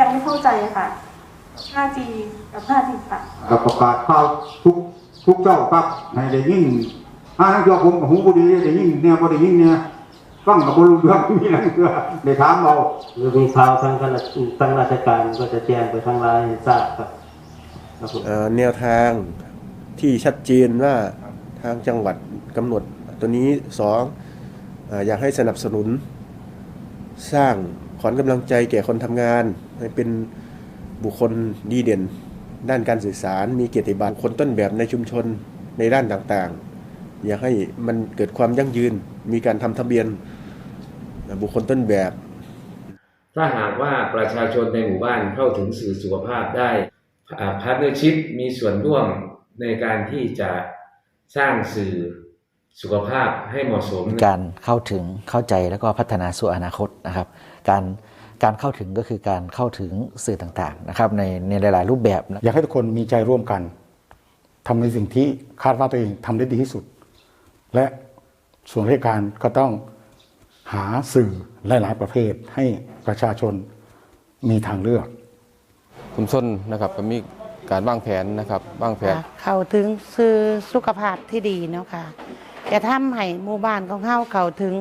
ยังไม่เข้าใจค่ะ 5G กับ 5G ค่ะกับประกาศข่าวทุกทุกเจ้าครับให้ได้ยิ่งถ้าทั้งเจ้าผมกับหูบ่ดีได้ยิ่งเนี่ยบ่ได้ยิ่งเนี่ยฟังกับบ่รู้เรื่องมีหนังเสือได้ถามเราหรือมีข่าวทางการทางราชการก็จะแจ้งไปทางไลน์ให้ทราบครับครับผมเอ่อแนวทางที่ชัดเจนว่าทางจังหวัดกำหนดตัวนี้สองเอ่ออยากให้สนับสนุนสร้าง ขวัญกำลังใจแก่คนทำงานให้เป็นบุคคลดีเด่น ด้านการสื่อสาร มีเกียรติบัตรคนต้นแบบในชุมชนในด้านต่างๆ อยากให้มันเกิดความยั่งยืน มีการทำทะเบียนบุคคลต้นแบบ ถ้าหากว่าประชาชนในหมู่บ้านเข้าถึงสื่อสุขภาพได้พาร์ทเนอร์ชิพมีส่วนร่วมในการที่จะสร้างสื่อ สุขภาพให้เหมาะสม การเข้าถึงเข้าใจแล้วก็พัฒนาสู่อนาคตนะครับ การการเข้าถึงก็คือการเข้าถึงสื่อต่างๆนะครับในในหลาย ๆ รูปแบบนะอยากให้ทุกคนมีใจร่วมกันทำในสิ่งที่คาดว่าตัวเองทำได้ดีที่สุด และส่วนราชการก็ต้องหาสื่อหลาย ๆ ประเภทให้ประชาชนมีทางเลือกชุมชนนะครับก็มีการวางแผนนะครับวางแผนค่ะเข้าถึงสื่อสุขภาพที่ดีเนาะค่ะ จะทำให้หมู่บ้านของเขาเข้าถึง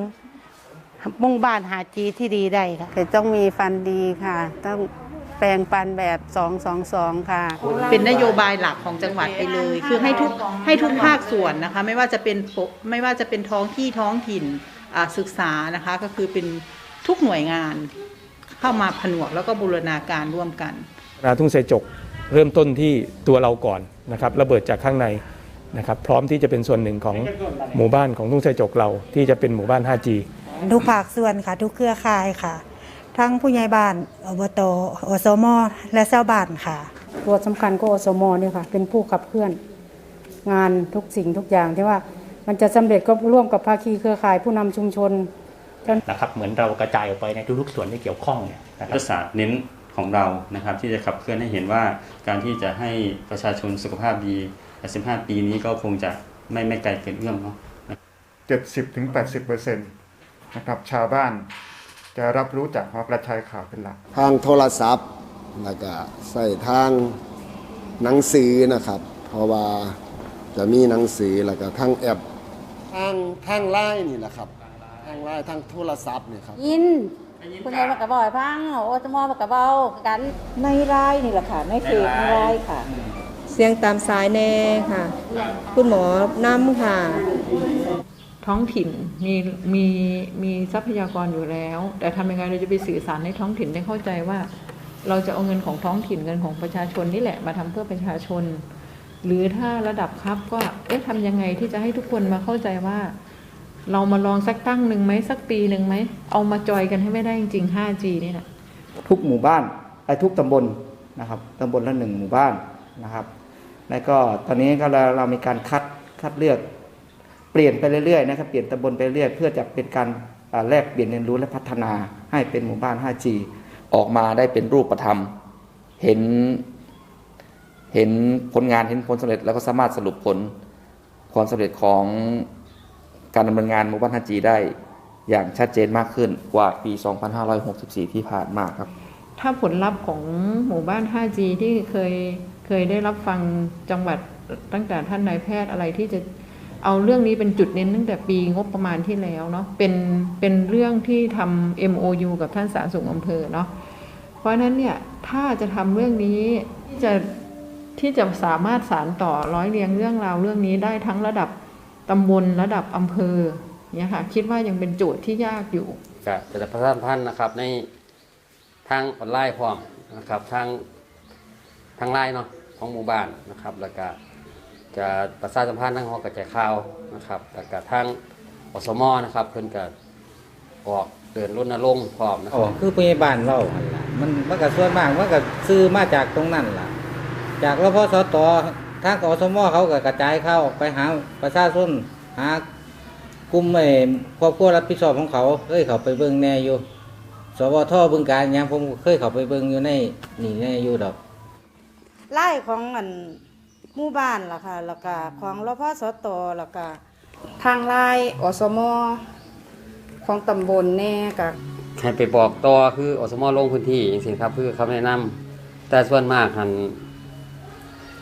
หมู่บ้านหาจีที่ดีได้ค่ะคือต้องมีฟันดีค่ะ ต้องแปลงปันแบบสองสองสองค่ะ เป็นนโยบายหลักของจังหวัดไปเลย คือให้ทุกให้ทุกภาคส่วนนะคะ ไม่ว่าจะเป็นปกไม่ว่าจะเป็นท้องที่ท้องถิ่นอ่าศึกษานะคะ ก็คือเป็นทุกหน่วยงานเข้ามาผนวกแล้วก็บูรณาการร่วมกันนาทุ่งไทรจกเริ่มต้นที่ตัวเราก่อนนะครับระเบิดจากข้างใน นะครับพร้อมที่จะเป็นส่วนหนึ่งของหมู่บ้านของทุ่งไทรจกเรา ที่จะเป็นหมู่บ้าน 5G ทุกภาคส่วนค่ะ ทุกเครือข่ายค่ะ ทั้งผู้ใหญ่บ้านอบตอสมและชาวบ้านค่ะ ตัวสำคัญก็อสมเนี่ยค่ะ เป็นผู้ขับเคลื่อนงานทุกสิ่งทุกอย่างที่ว่ามันจะสำเร็จก็ร่วมกับภาคีเครือข่ายผู้นำชุมชนนะครับเหมือนเรากระจายออกไปในทุกๆส่วนที่เกี่ยวข้องเนี่ยนะครับรัฐศาสตร์เน้น ของเรานะครับ ที่จะขับเคลื่อนให้เห็นว่าการที่จะให้ประชาชนสุขภาพดี 15 ปีนี้ก็คงจะไม่ไม่ไกลเกินเอื้อมเนาะ70ถึง80เปอร์เซ็นต์นะครับชาวบ้านจะรับรู้จากหอกระจายข่าวเป็นหลัก ทางโทรศัพท์แล้วก็ใส่ทางหนังสือนะครับ เพราะว่าจะมีหนังสือแล้วก็ทางแอปทางทางไลน์นี่แหละครับ ทางไลน์ทางโทรศัพท์นี่ครับ ยิน คุณยายมากระบอกพังโอสมอมากระเบากันในรายนี่แหละค่ะในเฟซในรายค่ะ เสียงตามสายแน่ค่ะ คุณหมอนำค่ะ ท้องถิ่นมีมีมีทรัพยากรอยู่แล้ว แต่ทำยังไงเราจะไปสื่อสารในท้องถิ่นได้เข้าใจว่า เราจะเอาเงินของท้องถิ่นเงินของประชาชนนี่แหละมาทำเพื่อประชาชน หรือถ้าระดับครับก็เอ๊ะทำยังไงที่จะให้ทุกคนมาเข้าใจว่า เรามาลองสักตั้งหนึ่งไหมสักปีหนึ่งไหม เอามาจอยกันให้ไม่ได้จริงๆ 5G นี่แหละทุกหมู่บ้านไอ้ทุกตำบลนะครับตำบลละหนึ่งหมู่บ้านนะครับ แล้วก็ตอนนี้ก็เราเรามีการคัดคัดเลือก เปลี่ยนไปเรื่อยๆนะครับเปลี่ยนตำบลไปเรื่อยเพื่อจะเป็นการแลกเปลี่ยนเรียนรู้และพัฒนาให้เป็นหมู่บ้าน 5G ออกมาได้เป็นรูปธรรม เห็นเห็นผลงานเห็นผลสำเร็จแล้วก็สามารถสรุปผลความสำเร็จของ การดำเนินงานหมู่บ้าน 5G ได้อย่างชัดเจนมากขึ้นกว่าปี 2564 ที่ผ่านมาครับ ถ้าผลลัพธ์ของหมู่บ้าน 5G ที่เคยเคยได้รับฟังจังหวัดตั้งแต่ท่านนายแพทย์อะไรที่จะเอาเรื่องนี้เป็นจุดเน้นตั้งแต่ปีงบประมาณที่แล้วเนาะเป็นเป็นเรื่องที่ทำ MOU กับท่านสาธารณสุขอำเภอเนาะเพราะฉะนั้นเนี่ยถ้าจะทำเรื่องนี้ที่จะที่จะสามารถสารต่อร้อยเรียงเรื่องราวเรื่องนี้ได้ทั้งระดับ ตำบลระดับอำเภอเนี่ยค่ะคิดว่ายังเป็นโจทย์ที่ยากอยู่ก็จะประชาสัมพันธ์นะครับในทางออนไลน์พร้อมนะครับทางทางไลน์เนาะของหมู่บ้านนะครับแล้วก็จะประชาสัมพันธ์ทางหอกระจายข่าวนะครับแล้วก็ทางอสมนะครับเพิ่นก็ออกเดินรณรงค์พร้อมนะคอ๋อรับคือพยาบาลเราหั่นล่ะมันมันก็ส่วนมากมันก็ซื้อมาจากตรงนั้นล่ะ จากรพสต ทางอสมเขาก็กระจายเข้าออกไปหาประชาชนหากลุ่มไอ้ครอบครัวรับผิดชอบของเขาเคยเขาไปเบิ่งแน่อยู่สวทบึงการหยังผมก็เคยเขาไปเบิ่งอยู่ในนี่แน่อยู่ดอกไล่ของอันหมู่บ้านล่ะค่ะแล้วก็ของรพสตแล้วก็ทางไล่อสมของตำบลแน่กับให้ไปบอกต่อคืออสมลงพื้นที่อย่างนี้ครับ คือคำแนะนำแต่ส่วนมากหัน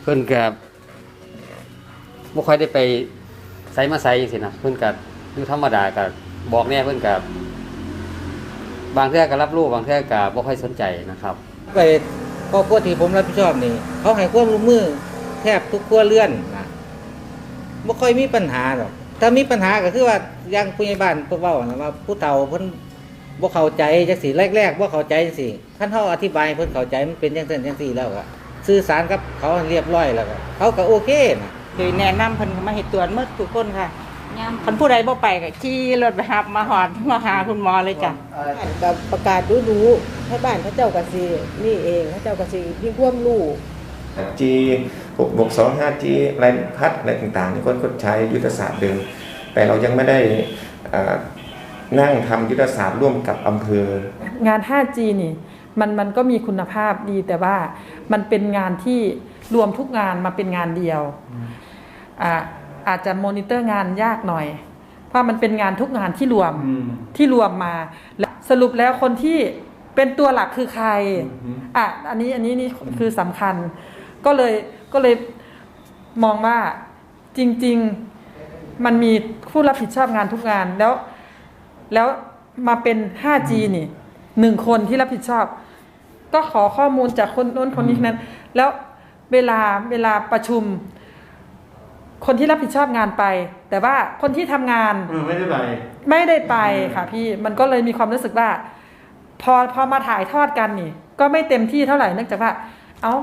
เพิ่นกับ บ่ค่อยได้ไปใส่มาใส่จังซี่นะเพิ่นกับอยู่ธรรมดากับบอกแน่เพิ่นกับบางเทื่อก็รับรู้บางเทื่อก็บ่ค่อยสนใจนะครับ ไปครอบครัวที่ผมรับผิดชอบนี่ เขาให้ความร่วมมือแทบทุกครัวเรือนนะไม่ค่อยมีปัญหาหรอก ถ้ามีปัญหาก็คือว่าอยังผู้ใหญ่บ้านเพิ่นเว้านะว่าผู้เฒ่าเพิ่นบ่เข้าใจจังซี่แรกๆบ่เข้าใจจังซี่คันเฮาอธิบายเพิ่นเข้าใจมันเป็นจังซั่นจังซี่แล้วก็สื่อสารกับเขาเรียบร้อยแล้วก็เขาก็โอเคนะ คือแนะนำเพิ่นก็มาเฮ็ดตรวจหมดทุกคนค่ะคันผู้ใดบ่ไปก็ขี่รถไปรับมาหอดมาหาคุณหมอเลยจ้ะ กับประกาศดูดูๆให้บ้านเขาเจ้ากสินี่เองเขาเจ้ากสิมีความรู้จีหกบวกสองห้าจีอะไรพัดอะไรต่างๆที่คนคนใช้ยุทธศาสตร์เดิม แต่เรายังไม่ได้อ่านั่งทำยุทธศาสตร์ร่วมกับอำเภอ งาน 5G นี่มันมันก็มีคุณภาพดีแต่ว่ามันเป็นงานที่ รวมทุกงานมาเป็นงานเดียวอ่าอาจจะมอนิเตอร์งานยากหน่อย เพราะมันเป็นงานทุกงานที่รวมที่รวมมาและสรุปแล้วคนที่เป็นตัวหลักคือใครอะอันนี้อันนี้นี่คือสำคัญ ก็เลยก็เลยมองว่าจริง ๆ มันมีผู้รับผิดชอบงานทุกงานแล้ว แล้วมาเป็น 5G นี่หนึ่งคนที่รับผิดชอบ ก็ขอข้อมูลจากคนโน้นคนนี้นั้น แล้ว เวลาเวลาประชุม คนที่รับผิดชอบงานไป แต่ว่าคนที่ทำงานไม่ได้ไปไม่ได้ไปค่ะ พี่มันก็เลยมีความรู้สึกว่า พอพอมาถ่ายทอดกันนี่ ก็ไม่เต็มที่เท่าไหร่เนื่องจากว่า เอ้า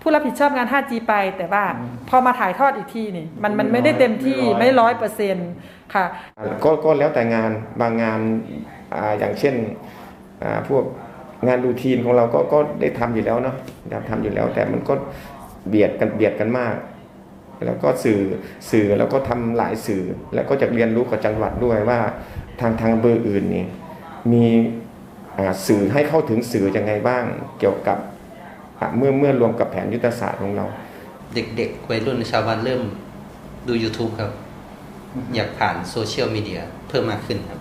ผู้รับผิดชอบงาน 5G ไป แต่ว่าพอมาถ่ายทอดอีกทีนี่ มันมันไม่ได้เต็มที่ไม่ร้อยเปอร์เซ็นต์ค่ะก็ก็แล้วแต่งานบางงานอ่าอย่างเช่นอ่าพวก งานรูทีนของเราก็ก็ได้ทำอยู่แล้วเนาะได้ทำอยู่แล้ว แต่มันก็เบียดกันเบียดกันมาก แล้วก็สื่อสื่อแล้วก็ทำหลายสื่อ แล้วก็จะเรียนรู้กับจังหวัดด้วยว่า ทางทางเบอร์อื่นนี่มีอ่าสื่อให้เข้าถึงสื่อยังไงบ้าง เกี่ยวกับอะเมื่อเมื่อรวมกับแผนยุทธศาสตร์ของเรา เด็กๆวัยรุ่นชาวบ้านเริ่มดู YouTube ครับ อยากผ่านโซเชียลมีเดียเพิ่มมากขึ้นครับ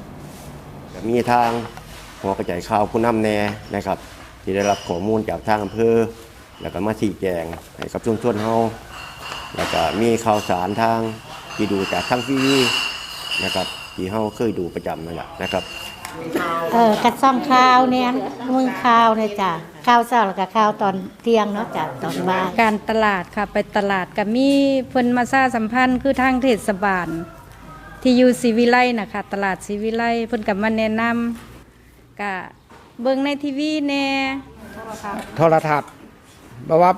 มีทาง หัวกระจายข่าวผู้นำแน่นะครับ ที่ได้รับข้อมูลจากทางอำเภอ แล้วก็มาชี้แจงให้กับชุมชนเฮาแล้วก็มีข่าวสารทางที่ดูจากทางทีวีนะครับที่เฮาเคยดูประจำนั่นแหละนะครับเออกระซ่อมข้าวเนี่ยมึงข้าวเนี่ยจ้ะข้าวเช้าแล้วก็ข้าวตอนเที่ยงเนาะจ้ะตอนบ่ายการตลาดค่ะไปตลาดกับมีเพิ่นมาซาสัมพันธ์คือทางเทศบาล ที่อยู่ศรีวิไลนะคะตลาดศรีวิไลเพิ่นกับมาแนะนำ กะเบิ่งในทีวีแน่โทรทัศน์เพราะว่า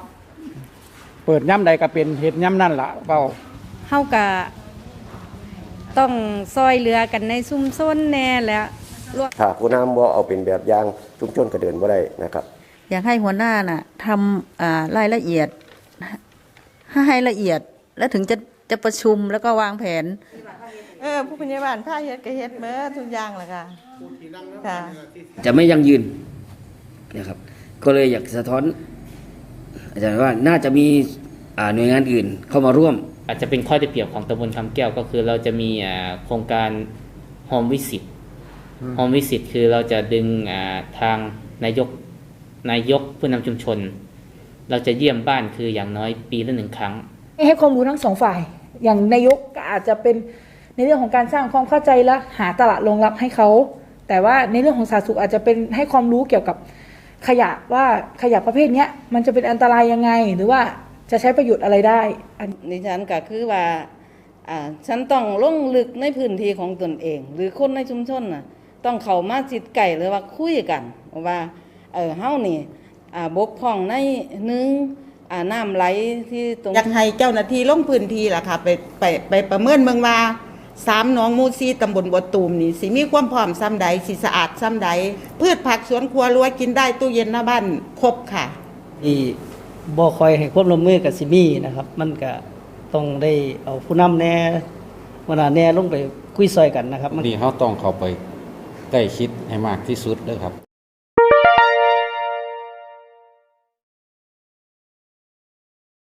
เปิดย่ำใดก็เป็นเห็ดย่ำนั่นละเปล่าเฮากะต้องซอยเหลือกันในซุมซนแน่แหล้วถ้าผู้นำบ่เอาเป็นแบบอย่างชุมชนก็เดินบ่ได้นะครับอยากให้หัวหน้าน่ะทำอ่ารายละเอียดให้ละเอียด แล้วถึงจะจะประชุมแล้วก็วางแผน เออผู้พยาบาลผ้าเฮ็ดก็เฮ็ดเมื่อทุกอย่างแหละค่ะ ค่ะ จะไม่ยั่งยืนนะครับ ก็เลยอยากสะท้อน อาจารย์ว่าน่าจะมีอ่าหน่วยงานอื่นเข้ามาร่วม อาจจะเป็นข้อได้เปรียบของตำบลคำแก้วก็คือเราจะมีอ่าโครงการโฮมวิสิตอืมโฮมวิสิตคือเราจะดึงอ่าทางนายกนายกผู้นำชุมชน เราจะเยี่ยมบ้านคืออย่างน้อยปีละหนึ่งครั้ง ให้ความรู้ทั้งสองฝ่าย อย่างนายกก็อาจจะเป็น ในเรื่องของการสร้างความเข้าใจและหาตลาดรองรับให้เขาแต่ว่าในเรื่องของสาธารณสุขอาจจะเป็นให้ความรู้เกี่ยวกับขยะว่าขยะประเภทนี้มันจะเป็นอันตรายยังไง หรือว่าจะใช้ประโยชน์อะไรได้ดิฉันก็คือว่าฉันต้องลงลึกในพื้นที่ของตนเอง หรือคนในชุมชนน่ะต้องเข้ามาจิตไก่หรือว่าคุยกันว่าเออเฮานี่บกพร่องในนึงอ่าน้ำไหลที่ตรงอยากให้เจ้าหน้าที่ลงพื้นที่ล่ะค่ะไปไปไปประเมินเมืองว่า สามหนองหมูซีตำบลบัวตูมนี่สิมีความพร้อมซ้ำใดสิสะอาดซ้ำใดพืชผักสวนครัวรั้วกินได้ตู้เย็นหน้าบ้านครบค่ะที่บ่คอยให้ความร่วมมือกับซิมี่นะครับ มันก็ต้องได้เอาผู้นำแน่วนาแน่ลงไปคุยซอยกันนะครับนี่เขาต้องเข้าไปใกล้ชิดให้มากที่สุดเด้อครับ